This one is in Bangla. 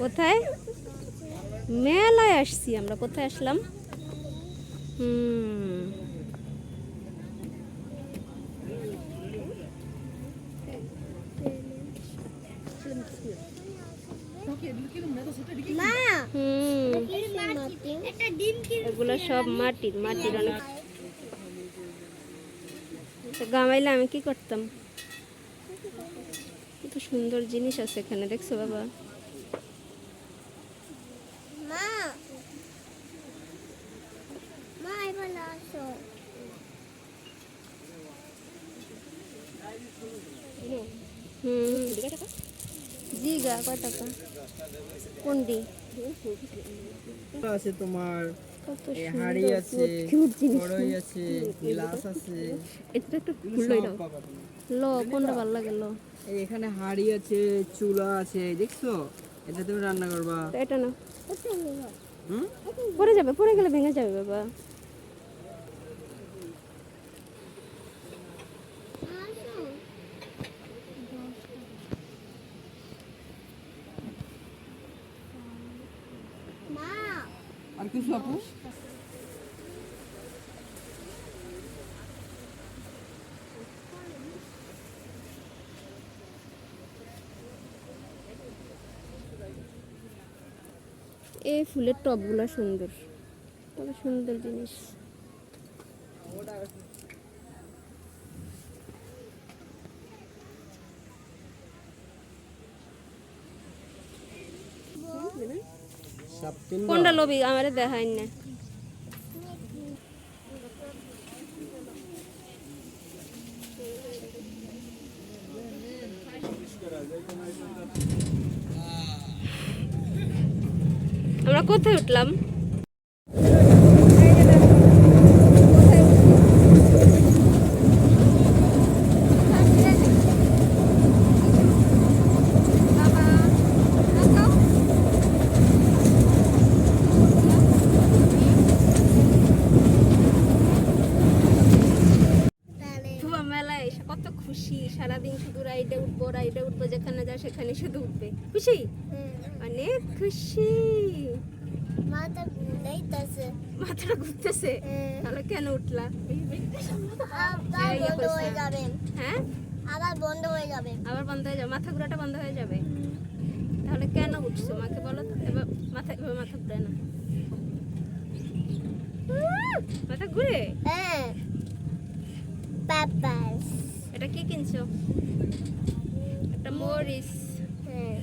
কোথায়? মেলায় আসছি আমরা। কোথায় আসলাম? হুম। এগুলো সব মাটির মাটির অনেক। গামাইলে আমি কি করতাম? কত সুন্দর জিনিস আছে এখানে দেখছ বাবা? কয় টাকা? কোনটি? আছে তোমার কত এই সুন্দর হাড়ি আছে কড়াই আছে গ্লাস আছে। এটা একটা। ল কোনটা ভালো লাগে ল? এখানে হাড়ি আছে চুলা আছে দেখছ? এটা তুমি রান্না করবা। এটা না পড়ে যাবে পড়ে গেলে ভেঙে যাবে বাবা। আর কিছু আপু? এই ফুলের টবগুলো সুন্দর। কত সুন্দর জিনিস। কোনটা লবি? আমারে দেখাই না। আমরা কোথায় উঠলাম তাহলে ধোয়া মেলায় এসে কত খুশি সারাদিন শুধু রাইডে উঠবো রাইডে উঠবো যেখানে যায় সেখানে শুধু উঠবে। খুশি? অনেক খুশি। মাথা ঘুরাইতেছে মাথাটা ঘুরতেছে তাহলে কেন উঠলা? বন্ধ হয়ে আবার বন্ধ হয়ে যাবে। আবার বন্ধ হয়ে যাবে? মাথা ঘোরাটা বন্ধ হয়ে যাবে? তাহলে কেন উঠছো মাকে বলো তো? এবার মাথা এবার মাথা ঘুরে না। মাথা ঘুরে? হ্যাঁ। এটা কি কিনছো? একটা মরিচ। হ্যাঁ।